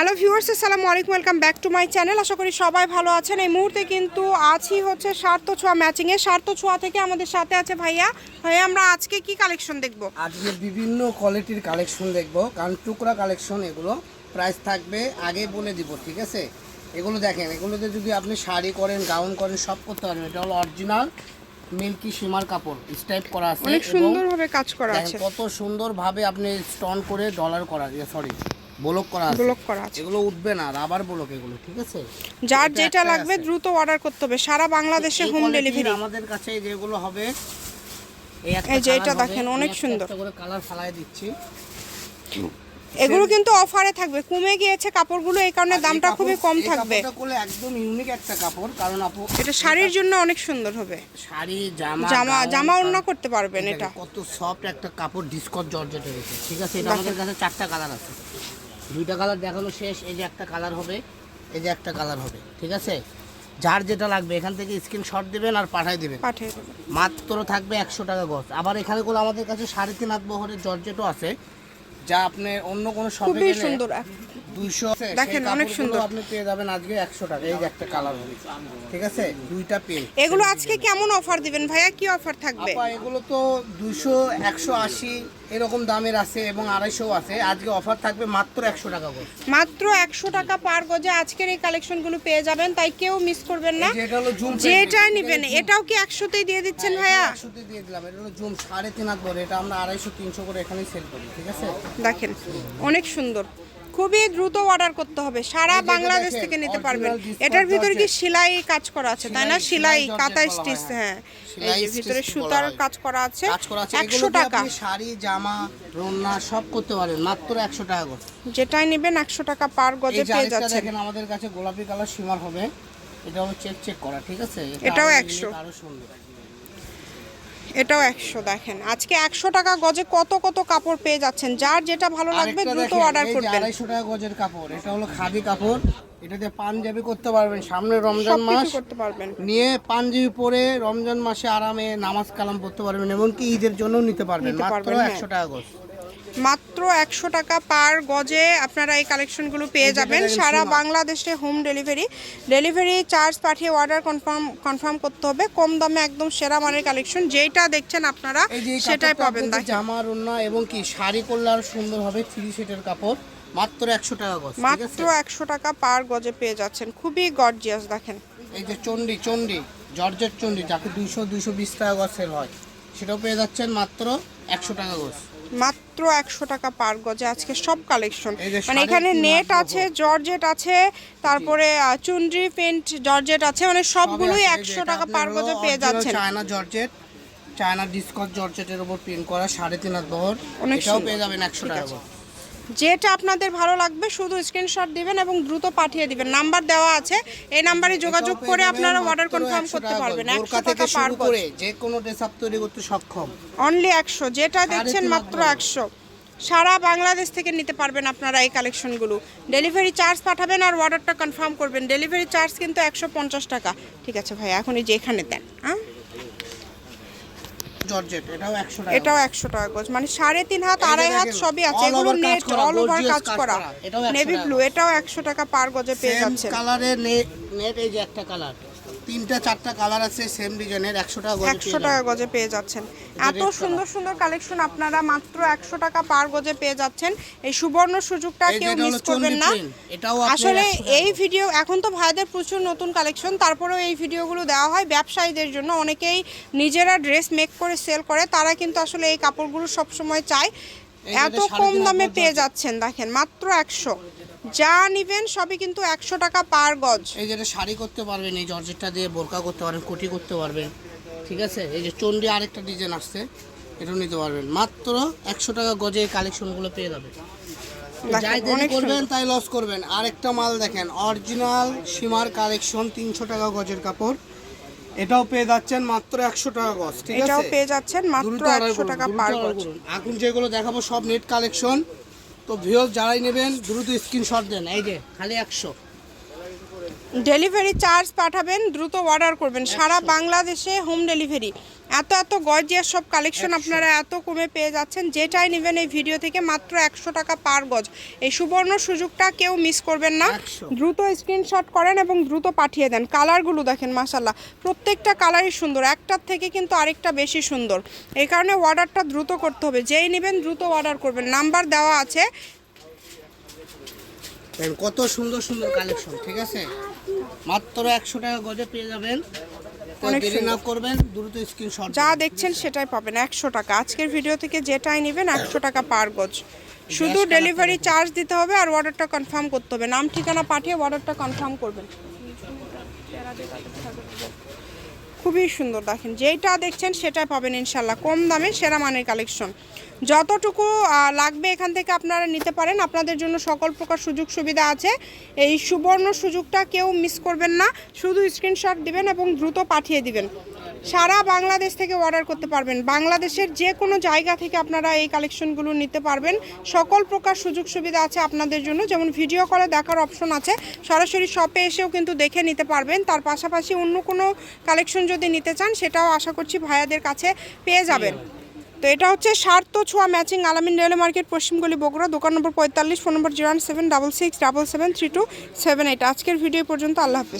Hello viewers আসসালামু আলাইকুম welcome back to my channel. আশা করি সবাই ভালো আছেন। এই মুহূর্তে কিন্তু আছি হচ্ছে স্বার্থ ছোঁয়া ম্যাচিংয়ে স্বার্থ ছোঁয়া থেকে আমাদের সাথে আছে ভাইয়া। ভাইয়া আমরা আজকে কি কালেকশন দেখব? আজকে বিভিন্ন কোয়ালিটির কালেকশন দেখব। কারণ টুকরা কালেকশন এগুলো প্রাইস থাকবে আগে বলে দিব ঠিক আছে? এগুলো দেখেন এগুলোতে যদি আপনি শাড়ি করেন গাউন করেন সব করতে পারবেন। এটা হলো অরিজিনাল মিল্কি সীমার কাপড় স্টাইপ করা আছে অনেক সুন্দরভাবে কাজ করা আছে। কত সুন্দরভাবে আপনি স্টোন করে ডলার করা সরি ব্লক করা আছে। ব্লক করা আছে। এগুলো উঠবে না রাবার ব্লক এগুলো ঠিক আছে? যার যেটা লাগবে দ্রুত অর্ডার করতে হবে। সারা বাংলাদেশে হোম ডেলিভারি আমাদের কাছে যেগুলো হবে এই যে এটা দেখেন, অনেক সুন্দর। কালার ফালাই দিচ্ছি। এগুলো কিন্তু অফারে থাকবে। কমে গিয়েছে কাপড়গুলো এই কারণে দামটা খুবই কম থাকবে। করলে একদম ইউনিক একটা কাপড় কারণ আপু এটা শাড়ির জন্য অনেক সুন্দর হবে। শাড়ি জামা জামা জামা আর- করতে পারবেন এটা। কত সফট একটা কাপড় ডিসকট জর্জেটের ঠিক আছে? এটা আমাদের কাছে চারটা কালার আছে। দুইটা কালার দেখানো শেষ এই যে একটা কালার হবে এই যে একটা কালার হবে ঠিক আছে? যার যেটা লাগবে এখান থেকে স্ক্রিনশট দেবেন আর পাঠাই দিবেন। পাঠিয়ে দেবেন। মাত্র থাকবে একশো টাকা গজ। আবার এখানে গুলো আমাদের কাছে সাড়ে তিন হাত বহরের জর্জেটও আছে যা আপনি অন্য কোনো শপে খুবই সুন্দর দুইশো দেখেন, অনেক সুন্দর। আপনি পেয়ে যাবেন আজকে একশো টাকা এই যে একটা কালার হবে ঠিক আছে? দুইটা পেন এগুলো আজকে কেমন অফার দিবেন ভাইয়া? কি অফার থাকবে? এগুলো তো দুশো একশো আশি এরকম দামের আছে এবং আড়াইশো আছে। আজকে অফার থাকবে মাত্র একশো টাকা করে মাত্র একশো টাকা পার গজে আজকের এই কালেকশনগুলো পেয়ে যাবেন তাই কেউ মিস করবেন না। যেটা নিবেন এটাও কি একশোতেই দিয়ে দিচ্ছেন ভাইয়া? একশোতে দিয়ে দিলাম। এটা হলো জুম সাড়ে তিন হাত বলে এটা আমরা আড়াইশো তিনশো করে এখানেই সেল করি ঠিক আছে? দেখেন অনেক সুন্দর। খুবই দ্রুত অর্ডার করতে হবে। সারা বাংলাদেশ থেকে নিতে পারবেন। এটার ভিতরে কি। সেলাই কাজ করা আছে তাই না? সেলাই- কাঁথা স্টিচ হ্যাঁ। এই ভিতরে সুতার কাজ করা আছে। একশো টাকা। শাড়ি জামা রন্না সব করতে পারেন মাত্র একশো টাকা করে। যেটাই নেবেন একশো টাকা পার গজে পেয়ে যাচ্ছেন। আমাদের কাছে গোলাপি কালার সীমার হবে। এটা চেক চেক করা ঠিক আছে? এটাও আরও 100 unique, আরও সুন্দর। এটাও একশো দেখেন। আজকে একশো টাকা গজে কত কত কাপড় পেয়ে যাচ্ছেন। যার যেটা ভালো লাগবে দ্রুত অর্ডার করবেন। আড়াইশো টাকা গজের কাপড় এটা হলো খাদি কাপড়। এটাতে পাঞ্জাবি করতে পারবেন সামনে রমজান মাস। করতে পারবেন। নিয়ে পাঞ্জাবি পরে রমজান মাসে আরামে নামাজ কালাম পড়তে পারবেন এমনকি ঈদের জন্য নিতে পারবেন মাত্র হ্যাঁ। একশো টাকা গজ। মাত্র একশো টাকা পার গজে আপনারা এই কালেকশনগুলো পেয়ে যাবেন। সারা বাংলাদেশে হোম ডেলিভারি ডেলিভারি চার্জ পাঠিয়ে অর্ডার কনফার্ম কনফার্ম করতে হবে। কম দামে একদম সেরা মানের কালেকশন। যেটা দেখছেন আপনারা সেটাই পাবেন। আপনাদের দেখেন। জামা রন্না এবং কি শাড়ি করলে সুন্দরভাবে থ্রি সেটের কাপড়। মাত্র একশো টাকা গজ মাত্র একশো টাকা পার গজে পেয়ে যাচ্ছেন। খুবই গর্জিয়াস দেখেন। এই যে চন্ডি চন্ডি জর্জের চন্ডি যাকে দুইশো দুইশো বিশ টাকা গজ সেল হয় সেটাও পেয়ে যাচ্ছেন মাত্র একশো টাকা গজ। মাত্র একশো টাকা পার গজে আজকে সব কালেকশন মানে এখানে নেট আছে জর্জেট আছে তারপরে চুন্ডি চুনরি পেন্ট জর্জেট আছে মানে সবগুলোই একশো টাকা পার গজে পেয়ে যাচ্ছেন। চায়না জর্জেট চায়না ডিসকট জর্জেটের উপর প্রিন্ট করা সাড়ে তিন হাত বহর অনেক এটাও। পেয়ে যাবেন একশো টাকা যেটা আপনাদের ভালো লাগবে শুধু স্ক্রিনশট দিবেন এবং দ্রুত পাঠিয়ে দিবেন। নাম্বার দেওয়া আছে এই নাম্বারে যোগাযোগ করে আপনারা অর্ডার কনফার্ম করতে পারবেন। একশো টাকা পার করে যে কোনো ড্রেস আপ তৈরি করতে সক্ষম। অনলি একশো যেটা দেখছেন মাত্র। একশো। সারা বাংলাদেশ থেকে নিতে পারবেন আপনারা এই কালেকশনগুলো ডেলিভারি চার্জ পাঠাবেন আর অর্ডারটা কনফার্ম করবেন। ডেলিভারি চার্জ কিন্তু একশো পঞ্চাশ টাকা। ঠিক আছে ভাই এখন এই যে এখানে দেন হ্যাঁ? জর্জেট এটাও একশো টাকা এটাও একশো টাকা গজ মানে সাড়ে তিন হাত আড়াই হাত সবই আছে। এগুলো নেট অল ওভার কাজ করা। 100 নেভি ব্লু এটাও একশো টাকা পার গজে পেয়ে যাচ্ছে কালারে নেট নেট এই যে একটা কালার তিনটা চারটা কালার আছে সেম ডিজাইনের একশো টাকা গজে একশো টাকা গজে পেয়ে যাচ্ছেন। এত সুন্দর সুন্দর কালেকশন আপনারা মাত্র একশো টাকা পার গজে পেয়ে যাচ্ছেন। এই সুবর্ণ সুযোগটা কেউ মিস করবেন না। আসলে এই ভিডিও এখন তো ভাইদের প্রচুর নতুন কালেকশন তারপরেও এই ভিডিওগুলো দেওয়া হয় ব্যবসায়ীদের জন্য। অনেকেই নিজেরা ড্রেস মেক করে সেল করে তারা কিন্তু আসলে এই কাপড়গুলো সবসময় চায়। এত কম দামে পেয়ে যাচ্ছেন দেখেন মাত্র একশো। যা নিবেন সবই কিন্তু একশো টাকা পার গজ। এই যেটা শাড়ি করতে পারবেন এই জর্জেটটা দিয়ে বোরকা করতে পারবেন কোটি করতে পারবেন। ঠিক আছে? এই যে চন্ডি আরেকটা ডিজাইন আসছে এটাও নিতে পারবেন। মাত্র একশো টাকা গজে এই কালেকশনগুলো পেয়ে যাবেন। যাই দেরি করবেন তাই লস করবেন। আরেকটা মাল দেখেন অরিজিনাল সীমার কালেকশন তিনশো টাকা গজের কাপড়। এটাও পেয়ে যাচ্ছেন মাত্র একশো টাকা গজ ঠিক আছে? এটাও পেয়ে যাচ্ছেন মাত্র একশো টাকা পার গজ। এখন যেগুলো দেখাবো সব নেট কালেকশন তো ভিউজ যারাই নেবেন দ্রুত স্ক্রিনশট দেন এই যে খালি একশো। ডেলিভারি চার্জ পাঠাবেন দ্রুত অর্ডার করবেন। সারা বাংলাদেশে হোম ডেলিভারি এত এত গর্জিয়াস সব কালেকশন আপনারা এত কমে পেয়ে যাচ্ছেন যেটাই নেবেন এই ভিডিও থেকে মাত্র একশো টাকা পার গজ। এই সুবর্ণ সুযোগটা কেউ মিস করবেন না। 100 দ্রুত স্ক্রিনশট করেন এবং দ্রুত পাঠিয়ে দেন। কালারগুলো দেখেন মাসাল্লাহ প্রত্যেকটা কালারই সুন্দর একটার থেকে কিন্তু আরেকটা বেশি সুন্দর। এই কারণে অর্ডারটা দ্রুত করতে হবে। যেই নেবেন দ্রুত অর্ডার করবেন। নাম্বার দেওয়া আছে। কত সুন্দর সুন্দর কালেকশন ঠিক আছে? মাত্র একশো টাকা গজে পেয়ে যাবেন। অনেক সুন্দর। করবেন দ্রুত স্ক্রিনশট যা দেখছেন সেটাই পাবেন একশো টাকা। আজকের ভিডিও থেকে যেটাই নেবেন একশো টাকা পার গজ। শুধু ডেলিভারি চার্জ দিতে হবে আর অর্ডারটা কনফার্ম করতে হবে। নাম ঠিকানা পাঠিয়ে অর্ডারটা কনফার্ম করবেন। খুবই সুন্দর দেখেন। যেইটা দেখছেন সেটাই পাবেন ইনশাল্লাহ কম দামে সেরা মানের কালেকশন। যতটুকু লাগবে এখান থেকে আপনারা নিতে পারেন। আপনাদের জন্য সকল প্রকার সুযোগ সুবিধা আছে। এই সুবর্ণ সুযোগটা কেউ মিস করবেন না। শুধু স্ক্রিনশট দিবেন এবং দ্রুত পাঠিয়ে দিবেন। সারা বাংলাদেশ থেকে অর্ডার করতে পারবেন। বাংলাদেশের যে কোনো জায়গা থেকে আপনারা এই কালেকশনগুলো নিতে পারবেন। সকল প্রকার সুযোগ সুবিধা আছে আপনাদের জন্য। যেমন ভিডিও কলে দেখার অপশন আছে। সরাসরি শপে এসেও কিন্তু দেখে নিতে পারবেন। তার পাশাপাশি অন্য কোনো কালেকশন যদি নিতে চান সেটাও আশা করছি ভাইয়াদের কাছে পেয়ে যাবেন। তো এটা হচ্ছে সার্থ ছোঁয়া ম্যাচিং আলামিন রেল মার্কেট পশ্চিমগুলি বগুড়া দোকান নম্বর পঁয়তাল্লিশ phone number zero seven double six double seven three two seven eight. আজকের ভিডিও পর্যন্ত আল্লাহ হাফিজ।